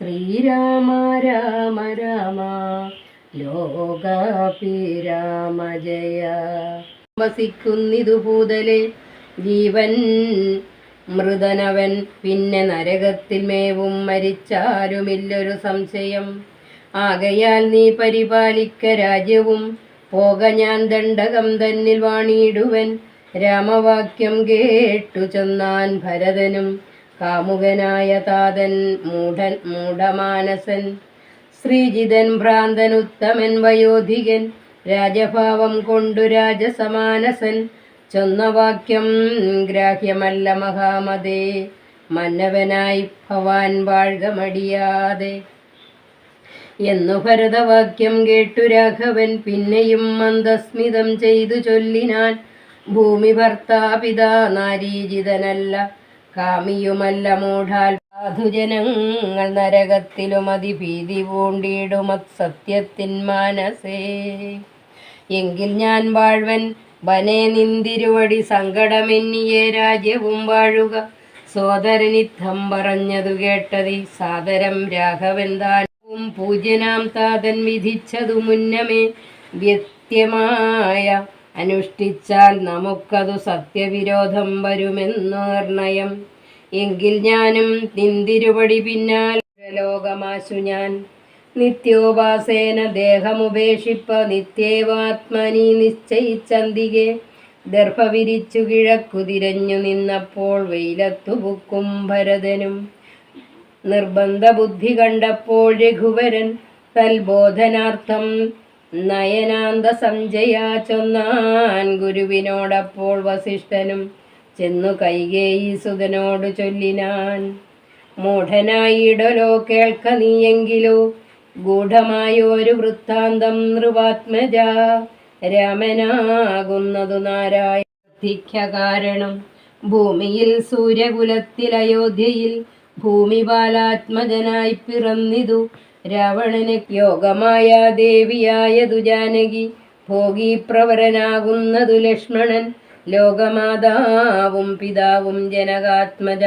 ശ്രീരാമ രാമ രാമ ലോകാഭിരാമ ജയ. വസിക്കുന്നിതു ഭൂതലെ ജീവൻ മൃതനവൻ പിന്നെ നരകത്തിൽ മേവും മരിച്ചാലുമില്ലൊരു സംശയം. ആകയാൽ നീ പരിപാലിക്ക രാജ്യവും പോക ഞാൻ ദണ്ഡകം തന്നിൽ വാണിയിടുവൻ. രാമവാക്യം കേട്ടു ചെന്നാൻ ഭരതനും കാമുകനായ താതൻ മൂഢൻ മൂഢമാനസൻ ശ്രീജിതൻ ഭ്രാന്തൻ ഉത്തമൻ വയോധികൻ രാജഭാവം കൊണ്ടു രാജസമാനസൻ. ചൊന്നവാക്യം ഗ്രാഹ്യമല്ല മഹാമതേ മന്നവനായി ഭവാൻ വാഴ്കമടിയാതെ എന്നു ഭരതവാക്യം കേട്ടു രാഘവൻ പിന്നെയും മന്ദസ്മിതം ചെയ്തു ചൊല്ലിനാൻ. ഭൂമി ഭർത്താപിതാ നാരീജിതനല്ല കാമിയുമല്ല മൂഢാൽ സാധുജനങ്ങൾ നരകത്തിലും അതിഭീതി പൂണ്ടിയിടുമത് സത്യത്തിൻ മാനസേ. എങ്കിൽ ഞാൻ വാഴ്വൻ വനേ നിന്തിരുവടി സങ്കടമെന്നിയേ രാജ്യവും വാഴുക. സോദരനിദ്ധം പറഞ്ഞതു കേട്ടതി സാദരം രാഘവൻ താനും പൂജ്യനാം താതൻ വിധിച്ചതു മുന്നമേ വ്യത്യമായ അനുഷ്ഠിച്ചാൽ നമുക്കതു സത്യവിരോധം വരുമെന്നു നിർണയം. എങ്കിൽ ഞാനും നിന്തിരുപടി പിന്നാൽ ലോകമാശു ഞാൻ. നിത്യോപാസേന ദേഹമുപേക്ഷിപ്പ നിത്യേവാത്മനി നിശ്ചയിച്ചന്തികെ. ദർഭവിരിച്ചു കിഴക്കുതിരഞ്ഞു നിന്നപ്പോൾ വെയിലത്തു പുക്കും ഭരതനും. നിർബന്ധ ബുദ്ധി കണ്ടപ്പോൾ രഘുവരൻ തൽബോധനാർത്ഥം നയനാന്ത സഞ്ജയ ചൊന്നാൻ ഗുരുവിനോടപ്പോൾ വസിഷ്ഠനും ചെന്നു കൈകേയി സുതനോട് ചൊല്ലിനാൻ. മൂഢനായിടലോ കേൾക്ക നീയെങ്കിലോ ഗൂഢമായൊരു വൃത്താന്തം നൃവാത്മജ രാമനാകുന്നതു നാരായണ കാരണം. ഭൂമിയിൽ സൂര്യകുലത്തിൽ അയോധ്യയിൽ ഭൂമിപാലാത്മജനായി പിറന്നിതു രാവണന് യോഗമായ ദേവിയായതു ഭോഗി പ്രവരനാകുന്നതു ലക്ഷ്മണൻ ലോകമാതാവും പിതാവും ജനകാത്മജ.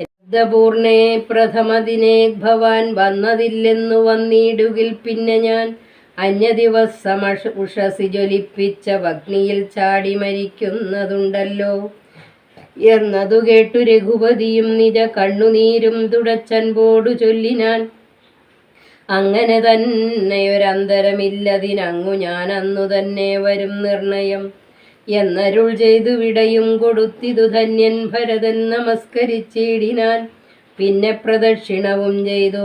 ശബ്ദപൂർണേ പ്രഥമദിനേ ഭവാൻ വന്നതില്ലെന്നു വന്നിടുകിൽ പിന്നെ ഞാൻ. അന്യദിവസമഷ ഉഷസി ജ്വലിപ്പിച്ച വഗ്നിയിൽ ചാടി മരിക്കുന്നതുണ്ടല്ലോ. എന്നതു കേട്ടു രഘുപതിയും നിജ കണ്ണുനീരും തുടച്ചൻ തുടച്ചൻപോടു ചൊല്ലിനാൻ. അങ്ങനെ തന്നെ ഒരന്തരമില്ലതിനങ്ങു ഞാൻ അന്നു തന്നെ വരും നിർണയം. എന്നരുൾ ചെയ്തു വിടയും കൊടുത്തിതു ധന്യൻ ഭരതൻ നമസ്കരിച്ചിടിനാൻ. പിന്നെ പ്രദക്ഷിണവും ചെയ്തു